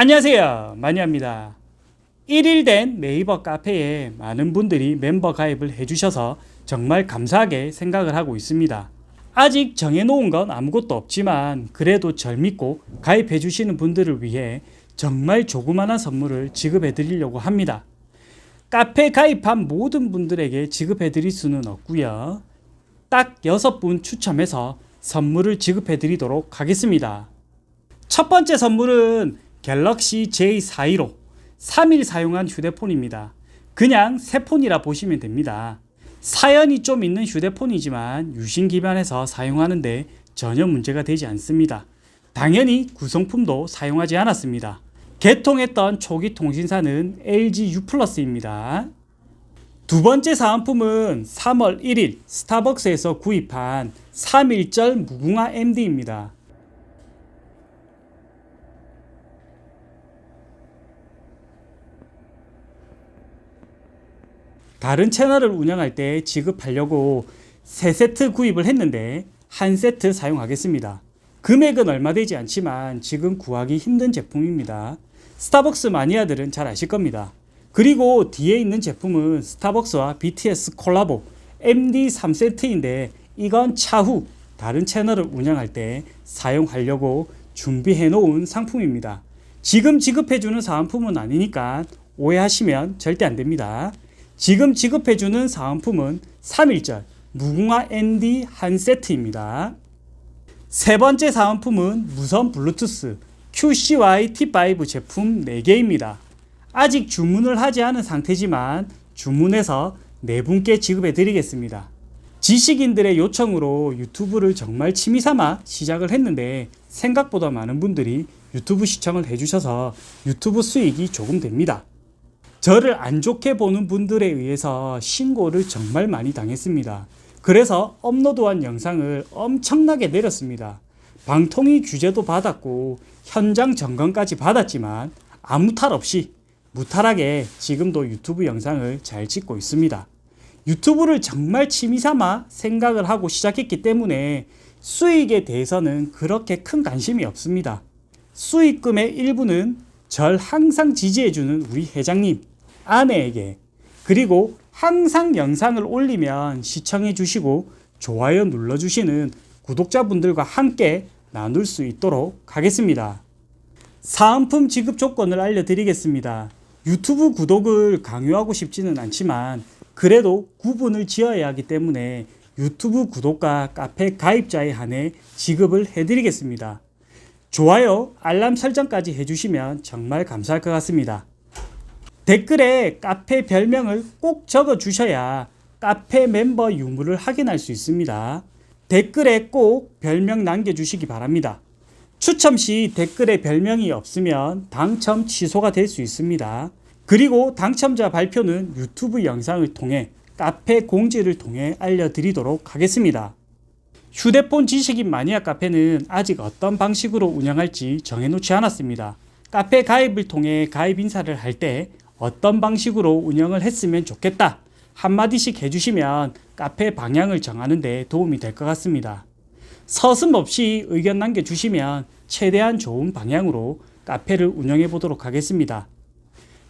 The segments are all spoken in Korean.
안녕하세요. 마니아입니다. 1일 된 네이버 카페에 많은 분들이 멤버 가입을 해주셔서 정말 감사하게 생각을 하고 있습니다. 아직 정해놓은 건 아무것도 없지만 그래도 절 믿고 가입해주시는 분들을 위해 정말 조그마한 선물을 지급해 드리려고 합니다. 카페 가입한 모든 분들에게 지급해 드릴 수는 없고요. 딱 6분 추첨해서 선물을 지급해 드리도록 하겠습니다. 첫 번째 선물은 갤럭시 J415 3일 사용한 휴대폰입니다. 그냥 새 폰이라 보시면 됩니다. 사연이 좀 있는 휴대폰이지만 유심 기반에서 사용하는데 전혀 문제가 되지 않습니다. 당연히 구성품도 사용하지 않았습니다. 개통했던 초기 통신사는 LG U+입니다. 두 번째 사은품은 3월 1일 스타벅스에서 구입한 3일절 무궁화 MD입니다. 다른 채널을 운영할 때 지급하려고 세 세트 구입을 했는데 한 세트 사용하겠습니다. 금액은 얼마 되지 않지만 지금 구하기 힘든 제품입니다. 스타벅스 마니아들은 잘 아실 겁니다. 그리고 뒤에 있는 제품은 스타벅스와 BTS 콜라보 MD 3세트인데 이건 차후 다른 채널을 운영할 때 사용하려고 준비해 놓은 상품입니다. 지금 지급해 주는 사은품은 아니니까 오해하시면 절대 안 됩니다. 지금 지급해주는 사은품은 3일절 무궁화 ND 한 세트입니다. 세 번째 사은품은 무선 블루투스 QCY T5 제품 4개입니다. 아직 주문을 하지 않은 상태지만 주문해서 네 분께 지급해 드리겠습니다. 지식인들의 요청으로 유튜브를 정말 취미 삼아 시작을 했는데 생각보다 많은 분들이 유튜브 시청을 해주셔서 유튜브 수익이 조금 됩니다. 저를 안 좋게 보는 분들에 의해서 신고를 정말 많이 당했습니다. 그래서 업로드한 영상을 엄청나게 내렸습니다. 방통위 규제도 받았고 현장 점검까지 받았지만 아무 탈 없이 무탈하게 지금도 유튜브 영상을 잘 찍고 있습니다. 유튜브를 정말 취미 삼아 생각을 하고 시작했기 때문에 수익에 대해서는 그렇게 큰 관심이 없습니다. 수익금의 일부는 절 항상 지지해주는 우리 회장님, 아내에게 그리고 항상 영상을 올리면 시청해 주시고 좋아요 눌러 주시는 구독자분들과 함께 나눌 수 있도록 하겠습니다. 사은품 지급 조건을 알려드리겠습니다. 유튜브 구독을 강요하고 싶지는 않지만 그래도 구분을 지어야 하기 때문에 유튜브 구독과 카페 가입자에 한해 지급을 해드리겠습니다. 좋아요, 알람 설정까지 해주시면 정말 감사할 것 같습니다. 댓글에 카페 별명을 꼭 적어 주셔야 카페 멤버 유무를 확인할 수 있습니다. 댓글에 꼭 별명 남겨주시기 바랍니다. 추첨 시 댓글에 별명이 없으면 당첨 취소가 될 수 있습니다. 그리고 당첨자 발표는 유튜브 영상을 통해 카페 공지를 통해 알려드리도록 하겠습니다. 휴대폰 지식인 마니아 카페는 아직 어떤 방식으로 운영할지 정해놓지 않았습니다. 카페 가입을 통해 가입 인사를 할 때 어떤 방식으로 운영을 했으면 좋겠다 한마디씩 해주시면 카페 방향을 정하는 데 도움이 될 것 같습니다. 서슴없이 의견 남겨주시면 최대한 좋은 방향으로 카페를 운영해 보도록 하겠습니다.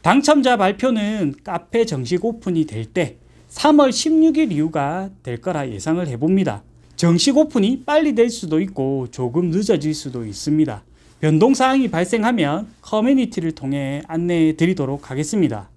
당첨자 발표는 카페 정식 오픈이 될 때 3월 16일 이후가 될 거라 예상을 해봅니다. 정식 오픈이 빨리 될 수도 있고 조금 늦어질 수도 있습니다. 변동사항이 발생하면 커뮤니티를 통해 안내해 드리도록 하겠습니다.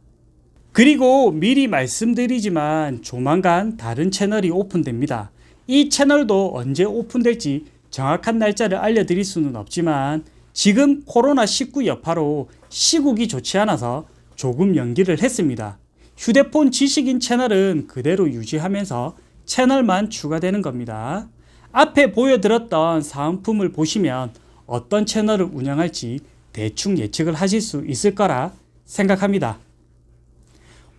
그리고 미리 말씀드리지만 조만간 다른 채널이 오픈됩니다. 이 채널도 언제 오픈될지 정확한 날짜를 알려드릴 수는 없지만 지금 코로나19 여파로 시국이 좋지 않아서 조금 연기를 했습니다. 휴대폰 지식인 채널은 그대로 유지하면서 채널만 추가되는 겁니다. 앞에 보여드렸던 사은품을 보시면 어떤 채널을 운영할지 대충 예측을 하실 수 있을 거라 생각합니다.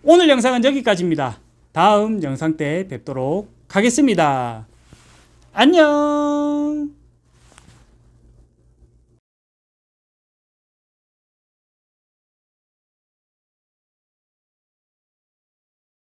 오늘 영상은 여기까지입니다. 다음 영상 때 뵙도록 하겠습니다. 안녕!